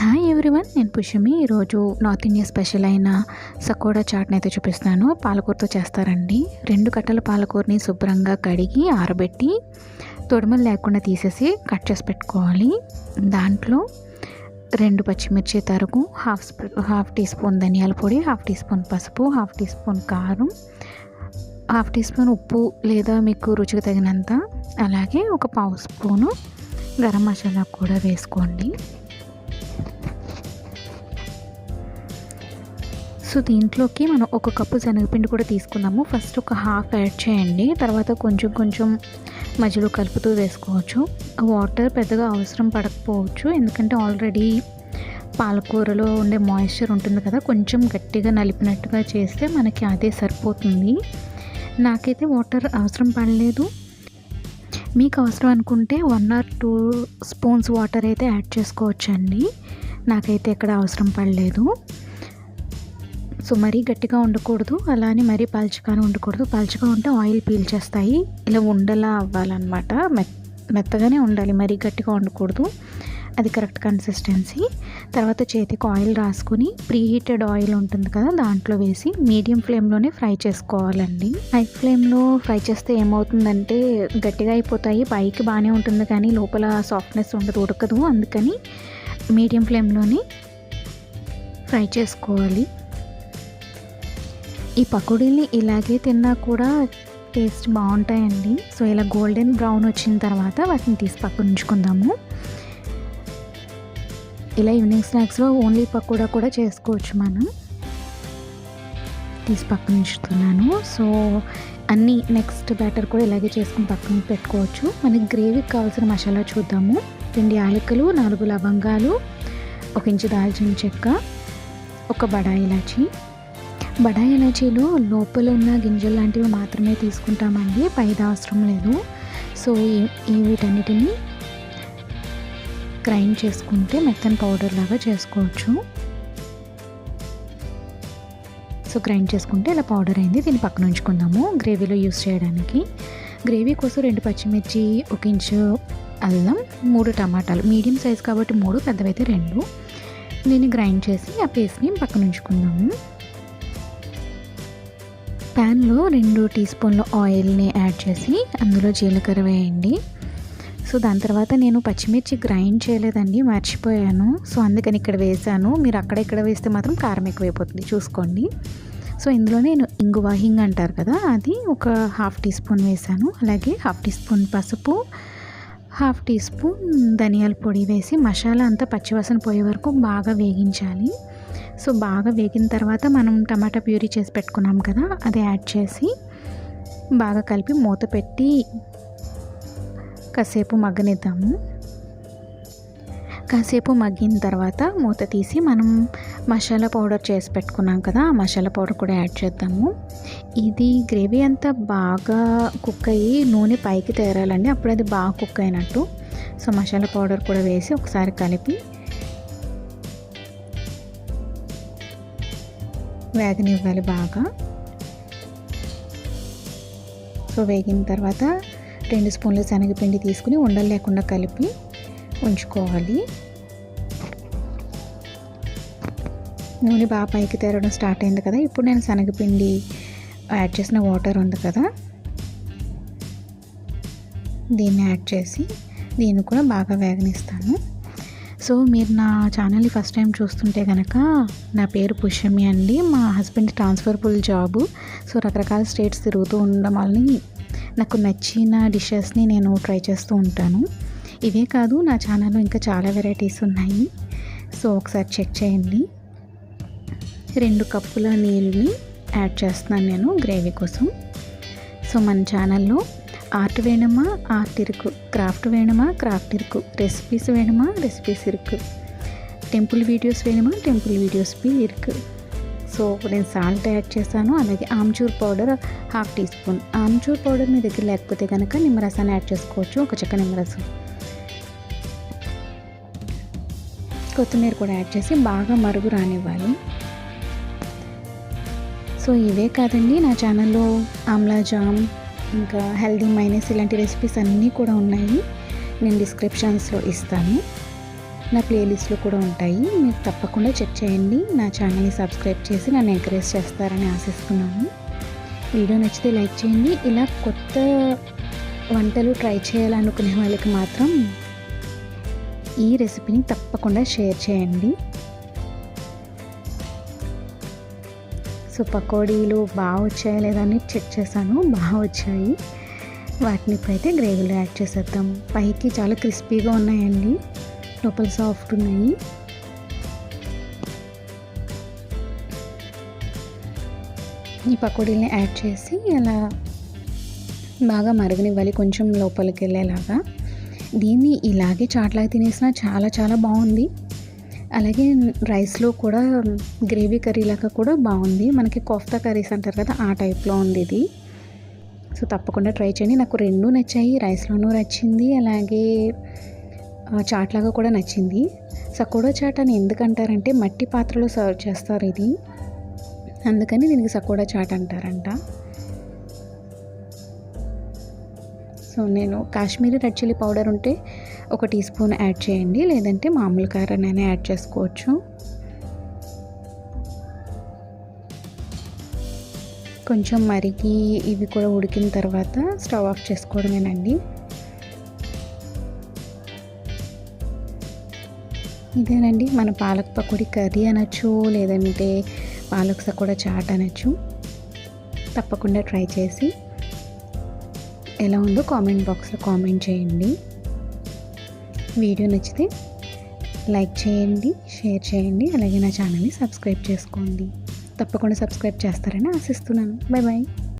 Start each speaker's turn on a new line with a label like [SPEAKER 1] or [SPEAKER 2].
[SPEAKER 1] Hi everyone నేను పుష్యమి. ఈరోజు north India special అయిన సకోడా చాట్ని అయితే చూపిస్తాను. పాలకూరతో చేస్తారండి. రెండు కట్టల పాలకూరని శుభ్రంగా కడిగి ఆరబెట్టి తొడిమలు లేకుండా తీసేసి కట్ చేసి పెట్టుకోవాలి. దాంట్లో రెండు పచ్చిమిర్చి తరుగు హాఫ్ స్పూ హాఫ్ టీ స్పూన్ ధనియాల పొడి హాఫ్ టీ స్పూన్ పసుపు హాఫ్ టీ స్పూన్ కారం హాఫ్ టీ స్పూన్ ఉప్పు లేదా మీకు రుచికి తగినంత. అలాగే ఒక పావు స్పూను గరం మసాలా కూడా వేసుకోండి. సో దీంట్లోకి మనం ఒక కప్పు శనగపిండి కూడా తీసుకుందాము. ఫస్ట్ ఒక హాఫ్ యాడ్ చేయండి. తర్వాత కొంచెం కొంచెం మధ్యలో కలుపుతూ వేసుకోవచ్చు. వాటర్ పెద్దగా అవసరం పడకపోవచ్చు. ఎందుకంటే ఆల్రెడీ పాలకూరలో ఉండే మాయిశ్చర్ ఉంటుంది కదా కొంచెం గట్టిగా నలిపినట్టుగా చేస్తే మనకి అదే సరిపోతుంది. నాకైతే వాటర్ అవసరం పడలేదు. మీకు అవసరం అనుకుంటే one or two spoons water అయితే యాడ్ చేసుకోవచ్చండి. నాకైతే ఎక్కడ అవసరం పడలేదు. సో మరీ గట్టిగా ఉండకూడదు. అలానే మరీ పల్చగానే ఉండకూడదు. పల్చగా ఉంటే ఆయిల్ పీల్చేస్తాయి ఇలా ఉండలా అవ్వాలన్నమాట. మెత్ మెత్తగానే ఉండాలి. మరీ గట్టిగా ఉండకూడదు. అది కరెక్ట్ కన్సిస్టెన్సీ. తర్వాత చేతికి ఆయిల్ రాసుకుని ప్రీ హీటెడ్ ఆయిల్ ఉంటుంది కదా దాంట్లో వేసి మీడియం ఫ్లేమ్లోనే ఫ్రై చేసుకోవాలండి. హై ఫ్లేమ్లో ఫ్రై చేస్తే ఏమవుతుందంటే గట్టిగా అయిపోతాయి. పైకి బాగానే ఉంటుంది కానీ లోపల సాఫ్ట్నెస్ ఉండదు ఉడకదు. అందుకని మీడియం ఫ్లేమ్లోనే ఫ్రై చేసుకోవాలి. ఈ పకోడీని ఇలాగే తిన్నా కూడా టేస్ట్ బాగుంటాయండి. సో ఇలా గోల్డెన్ బ్రౌన్ వచ్చిన తర్వాత వాటిని తీసి పక్కన ఉంచుకుందాము. ఇలా ఈవినింగ్ స్నాక్స్లో ఓన్లీ పకోడా కూడా చేసుకోవచ్చు మనం. తీసి పక్కన ఉంచుతున్నాను. సో అన్నీ నెక్స్ట్ బ్యాటర్ కూడా ఇలాగే చేసుకుని పక్కన పెట్టుకోవచ్చు. మనకి గ్రేవీకి కావాల్సిన మసాలా చూద్దాము. రెండు యాలకులు నాలుగు లవంగాలు ఒక ఇంచు దాల్చిన చెక్క ఒక బడా ఇలాచి. బడాయి ఇలాచీలో లోపల ఉన్న గింజలు లాంటివి మాత్రమే తీసుకుంటామండి. పైద అవసరం లేదు. సో ఈ వీటన్నిటిని గ్రైండ్ చేసుకుంటే మెత్తని పౌడర్ లాగా చేసుకోవచ్చు. సో గ్రైండ్ చేసుకుంటే ఇలా పౌడర్ అయింది. దీన్ని పక్కన ఉంచుకుందాము గ్రేవీలో యూస్ చేయడానికి. గ్రేవీ కోసం రెండు పచ్చిమిర్చి ఒక ఇంచు అల్లం మూడు టమాటాలు. మీడియం సైజ్ కాబట్టి మూడు పెద్దవైతే రెండు. దీన్ని గ్రైండ్ చేసి ఆ పేస్ట్ని పక్కన ఉంచుకుందాము. ప్యాన్లో రెండు టీ స్పూన్ల ఆయిల్ని యాడ్ చేసి అందులో జీలకర్ర వేయండి. సో దాని తర్వాత నేను పచ్చిమిర్చి గ్రైండ్ చేయలేదండి మర్చిపోయాను. సో అందుకని ఇక్కడ వేసాను మీరు అక్కడ ఇక్కడ వేస్తే మాత్రం కారం ఎక్కువైపోతుంది చూసుకోండి. సో ఇందులో నేను ఇంగువ హింగ్ అంటారు కదా అది ఒక హాఫ్ టీ స్పూన్ వేసాను అలాగే హాఫ్ టీ స్పూన్ పసుపు హాఫ్ టీ స్పూన్ ధనియాల పొడి వేసి మసాలా అంతా పచ్చివాసన పోయే వరకు బాగా వేగించాలి. సో బాగా వేగిన తర్వాత మనం టమాటా ప్యూరీ చేసి పెట్టుకున్నాం కదా అది యాడ్ చేసి బాగా కలిపి మూత పెట్టి కాసేపు మగ్గనిద్దాము. కాసేపు మగ్గిన తర్వాత మూత తీసి మనం మసాలా పౌడర్ చేసి పెట్టుకున్నాం కదా ఆ మసాలా పౌడర్ కూడా యాడ్ చేద్దాము. ఇది గ్రేవీ అంతా బాగా కుక్ అయ్యి నూనె పైకి తేరాలండి అప్పుడు అది బాగా కుక్ అయినట్టు. సో మసాలా పౌడర్ కూడా వేసి ఒకసారి కలిపి వేగనివ్వాలి బాగా. సో వేగిన తర్వాత రెండు స్పూన్ల శనగపిండి తీసుకుని ఉండలు లేకుండా కలిపి ఉంచుకోవాలి. నూనె బాగా పైకి తేరడం స్టార్ట్ అయింది కదా ఇప్పుడు నేను శనగపిండి యాడ్ చేసిన వాటర్ ఉంది కదా దీన్ని యాడ్ చేసి దీన్ని కూడా బాగా వేగనిస్తాను. సో మీరు నా ఛానల్ని ఫస్ట్ టైం చూస్తుంటే కనుక నా పేరు పుష్యమి అండి. మా హస్బెండ్ ట్రాన్స్ఫర్బుల్ జాబు. సో రకరకాల స్టేట్స్ తిరుగుతూ ఉండడం వల్ల నాకు నచ్చిన డిషెస్ని నేను ట్రై చేస్తూ ఉంటాను. ఇవే కాదు నా ఛానల్లో ఇంకా చాలా వెరైటీస్ ఉన్నాయి. సో ఒకసారి చెక్ చేయండి. రెండు కప్పుల నీళ్ళని యాడ్ చేస్తున్నాను నేను గ్రేవీ కోసం. సో మన ఛానల్లో ఆర్ట్ వేణమా ఆర్ట్ ఇరుకు. క్రాఫ్ట్ వేణమా క్రాఫ్ట్ ఇరుకు. రెసిపీస్ వేణమా రెసిపీస్ ఇరుకు. టెంపుల్ వీడియోస్ వేణమా టెంపుల్ వీడియోస్ బి ఇరుకు. సో నేను సాల్ట్ యాడ్ చేశాను అలాగే amchur powder half teaspoon. Amchur powder మీ దగ్గర లేకపోతే కనుక నిమ్మరసాన్ని యాడ్ చేసుకోవచ్చు ఒక చెక్క నిమ్మరసం. కొత్తిమీర కూడా యాడ్ చేసి బాగా మరుగు రానివ్వాలి. సో ఇవే కాదండి నా ఛానల్లో. ఆమ్లా జామ్. ఇంకా హెల్దీ మైనస్ ఇలాంటి రెసిపీస్ అన్నీ కూడా ఉన్నాయి. నేను డిస్క్రిప్షన్స్లో ఇస్తాను. నా ప్లేలిస్ట్లో కూడా ఉంటాయి. మీరు తప్పకుండా చెక్ చేయండి. నా ఛానల్ని సబ్స్క్రైబ్ చేసి నన్ను ఎంకరేజ్ చేస్తారని ఆశిస్తున్నాను. వీడియో నచ్చితే లైక్ చేయండి. ఇలా కొత్త వంటలు ట్రై చేయాలనుకునే వాళ్ళకి మాత్రం ఈ రెసిపీని తప్పకుండా షేర్ చేయండి. సో పకోడీలు బాగా వచ్చాయా లేదా అని చెక్ చేశాను. బాగా వచ్చాయి వాటిని ఇప్పుడైతే గ్రేవీలో యాడ్ చేసేద్దాం. పైకి చాలా క్రిస్పీగా ఉన్నాయండి. లోపల సాఫ్ట్ ఉన్నాయి. ఈ పకోడీలని యాడ్ చేసి అలా బాగా మరగనివ్వాలి. కొంచెం లోపలికి వెళ్ళేలాగా. దీన్ని ఇలాగే చాట్లాగా తినేసినా చాలా చాలా బాగుంది. అలాగే రైస్లో కూడా గ్రేవీ కర్రీ లాగా కూడా బాగుంది. మనకి కోఫ్తా కర్రీస్ అంటారు కదా ఆ టైప్లో ఉంది ఇది సో తప్పకుండా ట్రై చేయండి. నాకు రెండు నచ్చాయి. రైస్లోనూ నచ్చింది. అలాగే చాట్లాగా కూడా నచ్చింది. సకోడా చాట్ అని ఎందుకంటారంటే మట్టి పాత్రలో సర్వ్ చేస్తారు ఇది. అందుకని దీనికి సకోడా చాట్ అంటారంట. సో నేను కాశ్మీరీ రెడ్ చిల్లీ పౌడర్ ఉంటే ఒక టీ స్పూన్ యాడ్ చేయండి లేదంటే మామూలు కారాన్ని యాడ్ చేసుకోవచ్చు. కొంచెం మరిగి ఇవి కూడా ఉడికిన తర్వాత స్టవ్ ఆఫ్ చేసుకోవడమేనండి. ఇదేనండి మన పాలక్ పకోడీ కర్రీ అనొచ్చు లేదంటే పాలక్ కూడా చాట్ అనొచ్చు. తప్పకుండా ట్రై చేసి ఎలా ఉందో కామెంట్ బాక్స్లో కామెంట్ చేయండి. వీడియో నచ్చితే లైక్ చేయండి షేర్ చేయండి అలాగే నా ఛానల్ని సబ్స్క్రైబ్ చేసుకోండి. తప్పకుండా సబ్స్క్రైబ్ చేస్తారని ఆశిస్తున్నాను. Bye bye